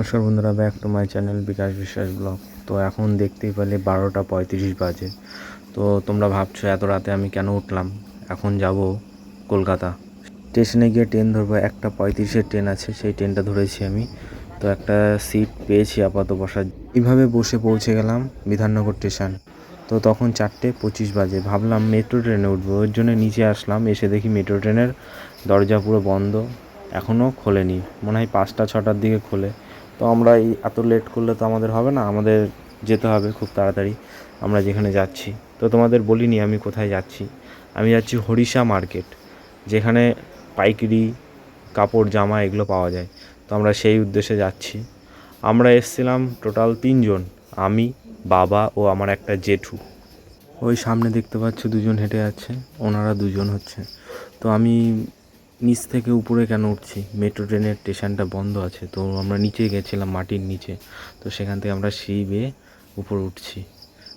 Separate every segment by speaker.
Speaker 1: নমস্কার বন্ধুরা back to my channel Bikash Biswas vlog. তো এখন দেখতেই পেলে বারোটা পঁয়ত্রিশ বাজে। তো তোমরা ভাবছ এত রাতে আমি কেন উঠলাম? এখন যাব কলকাতা। স্টেশনে গিয়ে ট্রেন ধরবো। একটা পঁয়ত্রিশের ট্রেন আছে, সেই ট্রেনটা ধরেছি আমি। তো একটা সিট পেয়েছি আপাতত বসার। এইভাবে বসে পৌঁছে গেলাম বিধাননগর স্টেশন তো তখন চারটে পঁচিশ বাজে। ভাবলাম মেট্রো ট্রেনে উঠবো। ওর জন্য নিচে আসলাম, এসে দেখি মেট্রো ট্রেনের দরজা পুরো বন্ধ। এখনও খোলেনি। মনে হয় পাঁচটা, ছটার দিকে খোলে। তো আমরা এই এত লেট করলে তো আমাদের হবে না, আমাদের যেতে হবে খুব তাড়াতাড়ি, আমরা যেখানে যাচ্ছি। তো তোমাদের বলিনি আমি কোথায় যাচ্ছি। আমি যাচ্ছি হরিষা মার্কেট যেখানে পাইকারি, কাপড়, জামা এগুলো পাওয়া যায়। তো আমরা সেই উদ্দেশ্যে যাচ্ছি। আমরা এসছিলাম টোটাল তিনজন, আমি, বাবা ও আমার একটা জেঠু। ওই সামনে দেখতে পাচ্ছ দুজন হেঁটে যাচ্ছে, ওনারা দুজন হচ্ছে। তো আমি নিচ থেকে উপরে কেন উঠছি? মেট্রো ট্রেনের স্টেশনটা বন্ধ আছে, তো আমরা নিচে গেছিলাম মাটির নিচে, তো সেখান থেকে আমরা সিঁড়ি বেয়ে উপরে উঠছি।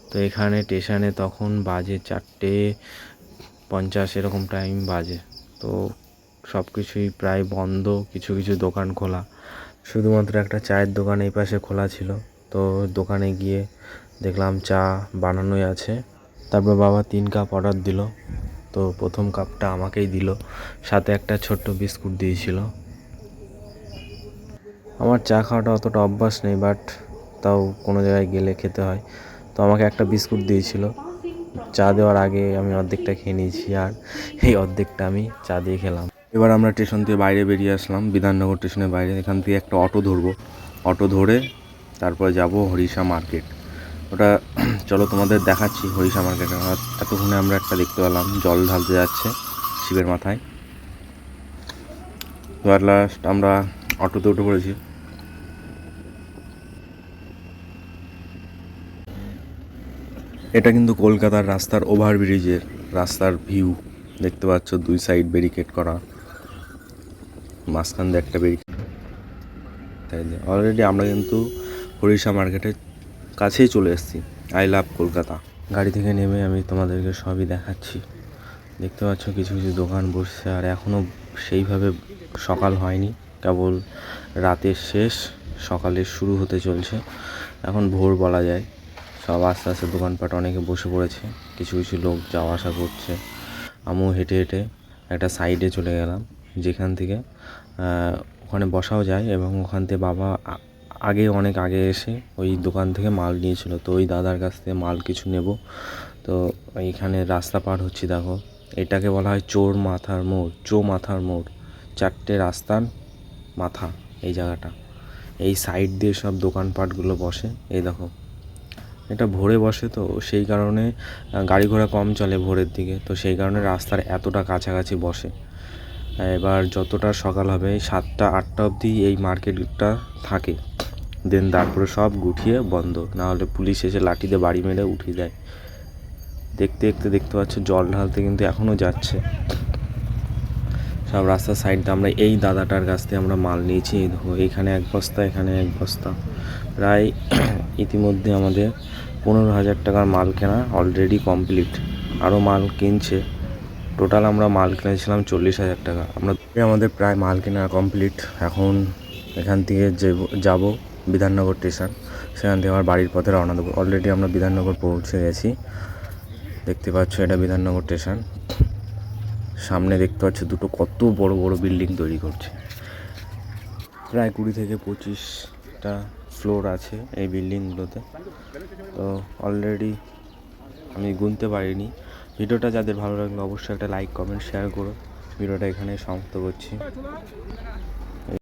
Speaker 1: তো এখানে স্টেশনে তখন বাজে চারটে পঞ্চাশ এরকম টাইম বাজে, তো সব কিছুই প্রায় বন্ধ, কিছু কিছু দোকান খোলা। শুধুমাত্র একটা চায়ের দোকান এই পাশে খোলা ছিল, তো দোকানে গিয়ে দেখলাম চা বানানোই আছে। তারপর বাবা তিন কাপ অর্ডার দিল তো প্রথম কাপটা আমাকেই দিল। সাথে একটা ছোট্ট বিস্কুট দিয়েছিল। আমার চা খাওয়াটা অতটা অভ্যাস নেই বাট তাও কোনো জায়গায় গেলে খেতে হয়। তো আমাকে একটা বিস্কুট দিয়েছিল। চা দেওয়ার আগে আমি অর্ধেকটা খেয়ে নিয়েছি আর এই অর্ধেকটা আমি চা দিয়ে খেলাম। এবার আমরা স্টেশন থেকে বাইরে বেরিয়ে আসলাম। বিধাননগর স্টেশনের বাইরে। এখান থেকে একটা অটো ধরবো। অটো ধরে তারপর যাব হরিষা মার্কেট। ওটা, চলো তোমাদের দেখাচ্ছি হরিষা মার্কেট এতক্ষণে আমরা একটা দেখতে পেলাম, জল ঢালতে যাচ্ছে শিবের মাথায়। তো আর লাস্ট আমরা অটোতে উঠে পড়েছি। এটা কিন্তু কলকাতার রাস্তার ওভারব্রিজের রাস্তার ভিউ। দেখতে পাচ্ছ, দুই সাইড ব্যারিকেড করা। মাঝখান দিয়ে একটা ব্যারিকেড অলরেডি আমরা কিন্তু হরিষা মার্কেটের কাছেই চলে এসেছি। I love Kolkata. গাড়ি থেকে নেমে আমি তোমাদেরকে সবই দেখাচ্ছি। দেখতে পাচ্ছ কিছু কিছু দোকান বসছে, আর এখনও সেইভাবে সকাল হয়নি। কেবল রাতের শেষ সকালের শুরু হতে চলছে। এখন ভোর বলা যায়। সব আস্তে আস্তে দোকানপাট অনেকে বসে পড়েছে। কিছু কিছু লোক যাওয়া আসা করছে। আমিও হেঁটে হেঁটে একটা সাইডে চলে গেলাম। যেখান থেকে ওখানে বসাও যায় এবং ওখান থেকে বাবা আগে অনেক আগে এসে ওই দোকান থেকে মাল নিয়েছিল। তো ওই দাদার কাছ থেকে মাল কিছু নেব। তো এইখানে রাস্তা পার হচ্ছি দেখো। এটাকে বলা হয় চোর মাথার মোড়, চো মাথার মোড়। চারটে রাস্তার মাথা এই জায়গাটা। এই সাইড দিয়ে সব দোকানপাটগুলো বসে। এই দেখো। এটা ভোরে বসে তো, সেই কারণে গাড়ি ঘোড়া কম চলে ভোরের দিকে। তো সেই কারণে রাস্তার এতটা কাছাকাছি বসে। এবার যতটা সকাল হবে, সাতটা, আটটা অবধি এই মার্কেটটা থাকে। দেন তারপরে সব গুটিয়ে বন্ধ। না হলে পুলিশ এসে লাঠিতে বাড়ি মেরে উঠিয়ে দেয় দেখতে দেখতে দেখতে পাচ্ছ, জল ঢালতে কিন্তু এখনও যাচ্ছে। সব রাস্তার সাইডে আমরা এই দাদাটার কাছ থেকে আমরা মাল নিয়েছি। এখানে এক বস্তা, এখানে এক বস্তা। প্রায় ইতিমধ্যে আমাদের পনেরো হাজার টাকার মাল কেনা অলরেডি কমপ্লিট আরও মাল কিনছে। টোটাল আমরা মাল কিনেছিলাম চল্লিশ হাজার টাকা। আমরা আমাদের প্রায় মাল কেনা কমপ্লিট এখন এখান থেকে যাব বিধাননগর স্টেশন। সেখান থেকে আমার বাড়ির পথে রওনা দেবো। অলরেডি আমরা বিধাননগর পৌঁছে গেছি। দেখতে পাচ্ছ এটা বিধাননগর স্টেশন। সামনে দেখতে পাচ্ছ দুটো কত বড় বড় বিল্ডিং তৈরি করছে। প্রায় কুড়ি থেকে পঁচিশটা ফ্লোর আছে এই বিল্ডিংগুলোতে। তো অলরেডি আমি গুনতে পারিনি। ভিডিওটা যাদের ভালো লাগল অবশ্যই একটা লাইক কমেন্ট শেয়ার করো। ভিডিওটা এখানে সমাপ্ত করছি।